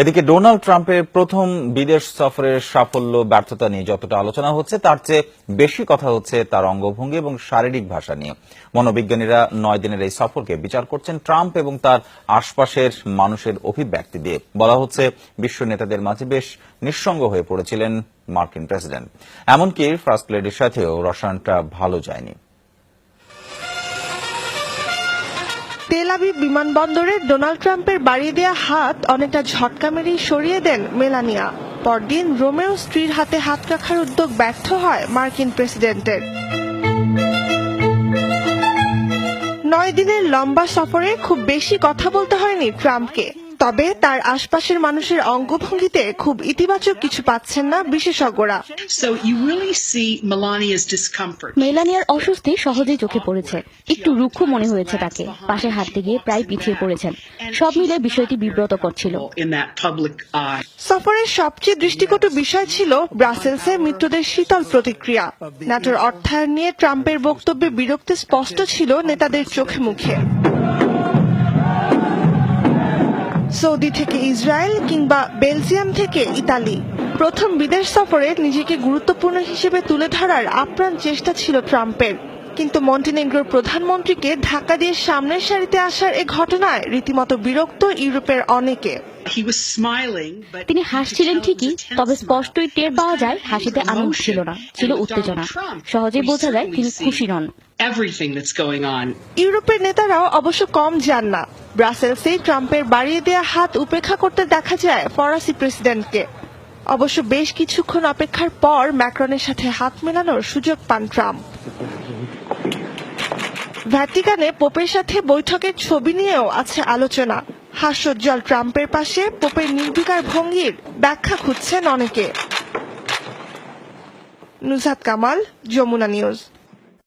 এদিকে ডোনাল্ড ট্রাম্পের প্রথম বিদেশ সফরের সাফল্য, ব্যর্থতা নিয়ে যতটা আলোচনা হচ্ছে, তার চেয়ে বেশি কথা হচ্ছে তার অঙ্গভঙ্গি এবং শারীরিক ভাষা নিয়ে। মনোবিজ্ঞানীরা নয় দিনের এই সফরকে বিচার করছেন ট্রাম্প এবং তার আশপাশের মানুষের অভিব্যক্তি দিয়ে। বলা হচ্ছে, বিশ্ব নেতাদের মাঝে বেশ নিঃসঙ্গ হয়ে পড়েছিলেন মার্কিন প্রেসিডেন্ট। এমনকি ফার্স্ট লেডির সাথেও রসায়নটা ভালো যায়নি। তেল আবিব বিমানবন্দরে ডোনাল্ড ট্রাম্পের বাড়িয়ে দেয়া হাত অনেকটা ঝটকা মেরেই সরিয়ে দেন মেলানিয়া। পরদিন রোমেও স্ত্রীর হাতে হাত রাখার উদ্যোগ ব্যর্থ হয় মার্কিন প্রেসিডেন্টের। নয় দিনের লম্বা সফরে খুব বেশি কথা বলতে হয়নি ট্রাম্পকে। তবে তার আশপাশের মানুষের অঙ্গভঙ্গিতে খুব ইতিবাচক কিছু পাচ্ছেন না বিশেষজ্ঞরা। So you really see Melania's discomfort. মেলানিয়ার অস্বস্তি সহজেই চোখে পড়েছে। একটু রুক্ষ মনে হয়েছে তাকে। পাশে হাঁটতে গিয়ে প্রায় পিছিয়ে পড়েছেন। সব মিলে বিষয়টি বিব্রতকর ছিল। In that public eye. সফরের সবচেয়ে দৃষ্টিকটু বিষয় ছিল ব্রাসেলসে মিত্রদের শীতল প্রতিক্রিয়া। ন্যাটোর অর্থায়ন নিয়ে ট্রাম্পের বক্তব্যে বিরক্তি স্পষ্ট ছিল নেতাদের চোখে মুখে। সৌদি থেকে ইসরায়েল কিংবা বেলজিয়াম থেকে ইতালি। প্রথম বিদেশ সফরে নিজেকে গুরুত্বপূর্ণ হিসেবে তুলে ধরার আপ্রাণ চেষ্টা ছিল ট্রাম্পের। কিন্তু মন্টিনেগ্রোর প্রধানমন্ত্রীকে ধাক্কা দিয়ে সামনের সারিতে আসার এ ঘটনায় রীতিমতো বিরক্ত ইউরোপের অনেকে। তিনি হাসছিলেন ঠিকই তবে স্পষ্টই টের পাওয়া যায় হাসিতে আনন্দ ছিল না ছিল উত্তেজনা। সহজেই বোঝা যায় তিনি খুশি নন. ইউরোপের নেতারাও অবশ্য কম যান না। ব্রাসেলসে ট্রাম্পের বাড়িয়ে দেয়া হাত উপেক্ষা করতে দেখা যায় ফরাসি প্রেসিডেন্টকে। অবশ্য বেশ কিছুক্ষণ অপেক্ষার পর ম্যাক্রনের সাথে হাত মেলানোর সুযোগ পান ট্রাম্প। ভ্যাটিকানে পোপের সাথে বৈঠকের ছবি নিয়েও আছে আলোচনা। হাস্যোজ্জ্বল ট্রাম্পের পাশে পোপের নির্বিকার ভঙ্গির ব্যাখ্যা খুঁজছেন অনেকে। নুসাদ কামাল, যমুনা নিউজ।